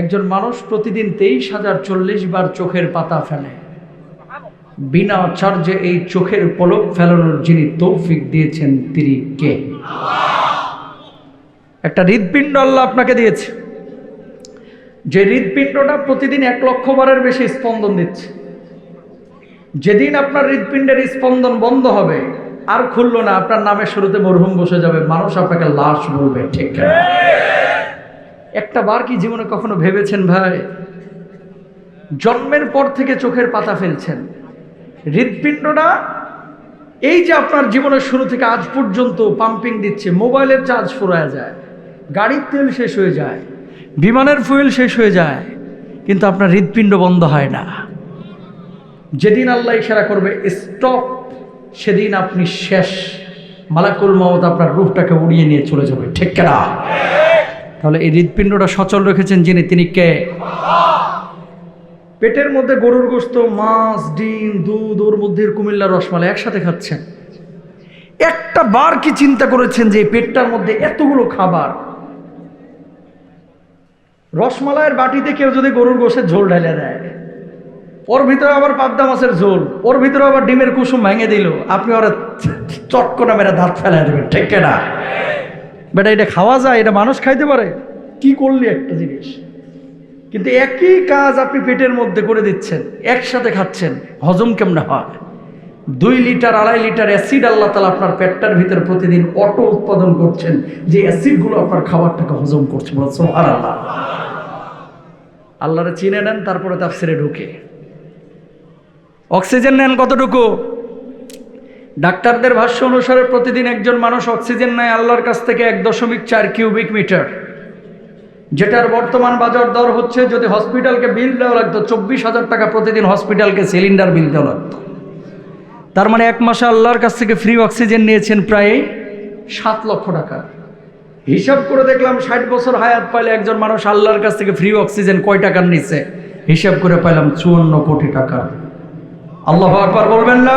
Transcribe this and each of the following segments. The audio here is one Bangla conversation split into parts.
একজন মানুষ প্রতিদিন তেইশ হাজার চল্লিশ বার চোখের পাতা ফেলে। বিনা চার্জে এই চোখের পলক ফেলানোর যিনি তৌফিক দিয়েছেন, তিনি কে? একটা হৃদপিণ্ড আল্লাহ আপনাকে দিয়েছে। যে হৃদপিণ্ডটা প্রতিদিন এক লক্ষ বারের বেশি স্পন্দন দিচ্ছে। যেদিন আপনার হৃদপিণ্ডের স্পন্দন বন্ধ হবে, আর খুললো না, আপনার নামের শুরুতে মরহুম বসে যাবে, মানুষ আপনাকে লাশ বলবে, ঠিক? একটা বার কি জীবনে কখনো ভেবেছেন ভাই? জন্মের পর থেকে চোখের পাতা ফেলছেন। হৃদপিণ্ডটা এই যে আপনার জীবনের শুরু থেকে আজ পর্যন্ত পাম্পিং দিচ্ছে, মোবাইলের চার্জ ফুরায় যায়, গাড়ির তেল শেষ হয়ে যায়, বিমানের ফুয়েল শেষ হয়ে যায়, কিন্তু আপনার হৃদপিণ্ড বন্ধ হয় না। যেদিন আল্লাহ ইশারা করবে স্টপ সেদিন আপনি শেষ। মালাকুল মমত আপনার রূপটাকে উড়িয়ে নিয়ে চলে যাবে। ঠিক কেনা? তাহলে এই হৃদপিণ্ডটা সচল রেখেছেন যিনি, তিনি কে? পেটের মধ্যে গরুর গোস্ত, মাছ, ডিম, দুধ, ওর মধ্যে কুমিল্লা রসমালাই একসাথে খাচ্ছেন। একটা বার কি চিন্তা করেছেন যে পেটটার মধ্যে এতগুলো খাবার? রসমালাইয়ের বাটিতে কেউ যদি গরুর গোশের ঝোল ঢেলে দেয়, ওর ভিতরে আবার পাবদা মাছের ঝোল, ওর ভিতরে আবার ডিমের কুসুম ভেঙে দিল, আপনি ওরা চটকনা মেরে দাঁত ফেলে দেবেন, ঠিক না বেটা, এটা খাওয়া যায়, এটা মানুষ খাইতে পারে। কি করলি একটা জিনিস? কিন্তু একই কাজ আপনি পেটের মধ্যে করে দিচ্ছেন, একসাথে খাচ্ছেন, হজম কেমনে হয়? দুই লিটার, আড়াই লিটার অ্যাসিড আল্লাহ তালা আপনার পেটটার ভিতরে প্রতিদিন অটো উৎপাদন করছেন, যে অ্যাসিডগুলো আপনার খাবারটাকে হজম করছে বলো আল্লাহ আল্লাহরে চিনে নেন, তারপরে তাফসিরে ঢুকে। অক্সিজেন নেন কতটুকু? ডাক্তারদের ভাষ্য অনুসারে প্রতিদিন একজন মানুষ অক্সিজেন নেয় আল্লাহর কাছ থেকে এক দশমিক চার কিউবিক মিটার। যেটার বর্তমান বাজার দর হচ্ছে যদি হসপিটালকে বিল দেওয়া লাগতো, চব্বিশ হাজার টাকা প্রতিদিন হসপিটালকে সিলিন্ডার বিল দেওয়া লাগতো। তার মানে এক মাসে আল্লাহর কাছ থেকে ফ্রি অক্সিজেন নিয়েছেন প্রায় সাত লক্ষ টাকা। হিসাব করে দেখলাম ষাট বছর হায়াত পাইলে একজন মানুষ আল্লাহর কাছ থেকে ফ্রি অক্সিজেন কয় টাকার নিচ্ছে হিসাব করে পাইলাম চুয়ান্ন কোটি টাকা। আল্লাহ আকবার বলবেন না?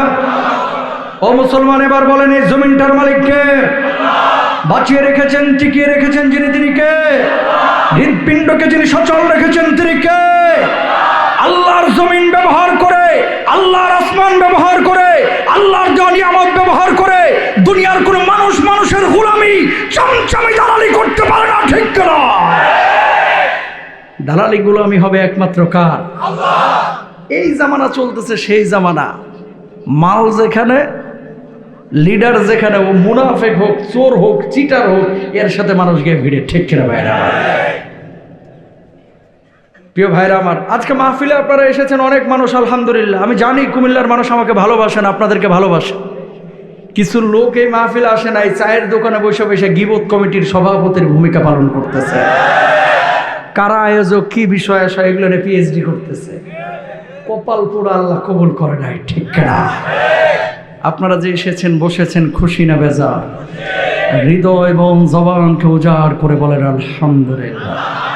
ও মুসলমান এবার বলেন এই জমিনটার মালিককে বাঁচিয়ে রেখেছেন টিকিয়ে রেখেছেন যিনি তিনি কে? হৃদপিণ্ডকে যিনি সচল রেখেছেন তিনি কে? আল্লাহর জমিন ব্যবহার করে আল্লাহর আসমান ব্যবহার করে আল্লাহর জানি আমদ ব্যবহার করে দুনিয়ার কোনো মানুষ মানুষের গোলামি চামচামি দালালি করতে পারে না ঠিক না? দালালি গোলামি হবে একমাত্র কার? এই জামানা চলতেছে সেই জামানা। মাল যেখানে লিডার যেখানে ও মুনাফেক হোক, চোর হোক, চিটার হোক, এর সাথে মানুষ গিয়ে ভিড়ে, ঠিক কিনা ভাইরা প্রিয় ভাইরা আমার, আজকে মাহফিলে আপনারা এসেছেন অনেক মানুষ, আলহামদুলিল্লাহ। আমি জানি কুমিল্লার মানুষ আমাকে ভালোবাসেন, আপনাদেরকে ভালোবাসেন কিছু লোক এই মাহফিলে আসে নাই, চায়ের দোকানে বসে বসে গিবত কমিটির সভাপতির ভূমিকা পালন করতেছে। কারা আয়োজক, কি বিষয় আসা, এগুলো নিয়ে পিএইচডি করতেছে। কপাল পুরো আল্লাহ কবুল করে নাই, ঠিক না আপনারা যে এসেছেন বসেছেন খুশি না বেজা হৃদয় এবং জবানকে উজাড় করে বলেন আলহামদুলিল্লাহ।